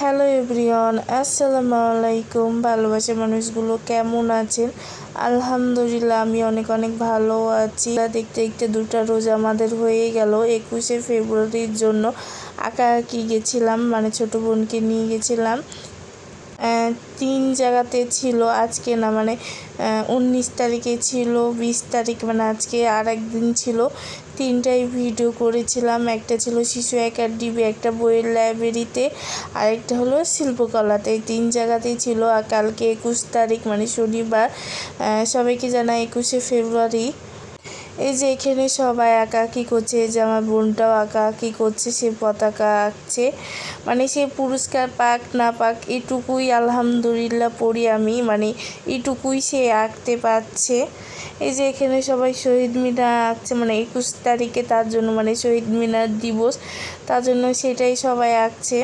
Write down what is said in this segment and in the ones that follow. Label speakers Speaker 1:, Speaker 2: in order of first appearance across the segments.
Speaker 1: Hello everyone আসসালামু আলাইকুম ভালোবাসে মানুষগুলো কেমন আছেন? আলহামদুলিল্লাহ, আমি অনেক অনেক ভালো আছি। দেখতে দেখতে দুটা রোজ আমাদের হয়ে গেল। একুশে ফেব্রুয়ারির জন্য আঁকা আঁকি গেছিলাম মানে ছোটো বোনকে নিয়ে গেছিলাম। তিন জায়গাতে ছিল আজকে না মানে উনিশ তারিখে ছিল, বিশ তারিখ মানে আজকে আর একদিন ছিল। তিনটাই ভিডিও করেছিলাম, একটা ছিল শিশু একাডেমি, একটা বইয়ের লাইব্রেরিতে আরেকটা হলো শিল্পকলাতে। এই তিন জায়গাতেই ছিল, আর কালকে একুশ তারিখ মানে শনিবার সবাইকে জানাই একুশে ফেব্রুয়ারি। এই যে এখানে সবাই আঁকাআঁকি করছে যে আমার বোনটাও আঁকাআঁকি করছে, সে পতাকা আঁকছে। মানে সে পুরস্কার পাক না পাক, এটুকুই আলহামদুলিল্লাহ পড়ি আমি। মানে এটুকুই সে আঁকতে পারছে। এই যে এখানে সবাই শহীদ মিনার আঁকছে মানে একুশ তারিখে তার জন্য মানে শহীদ মিনার দিবস, তার জন্য সেটাই সবাই আঁকছে।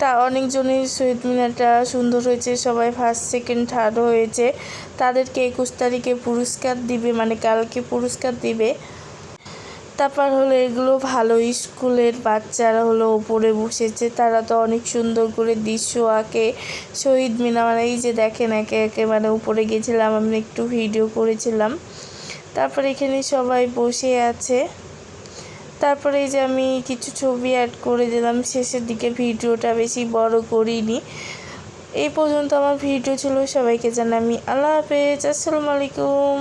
Speaker 1: তা অনেকজনই শহীদ মিনারটা সুন্দর হয়েছে, সবাই ফার্স্ট সেকেন্ড থার্ড হয়েছে। তাদেরকে একুশ তারিখে পুরস্কার দিবে মানে কালকে পুরস্কার দিবে। তারপর হলো এগুলো ভালো স্কুলের বাচ্চারা হলো ওপরে বসেছে, তারা তো অনেক সুন্দর করে দৃশ্য আঁকে। শহীদ মিনার মানে এই যে দেখেন একে একে মানে উপরে গেছিলাম, আমি একটু ভিডিও করেছিলাম। তারপর এখানে সবাই বসে আছে। তারপরে এই যে আমি কিছু ছবি অ্যাড করে দিলাম, শেষের দিকে ভিডিওটা বেশি বড় করিনি। এই পর্যন্ত আমার ভিডিও ছিল, সবাইকে জানাই আল্লাহ হাফেজ, আসসালামু আলাইকুম।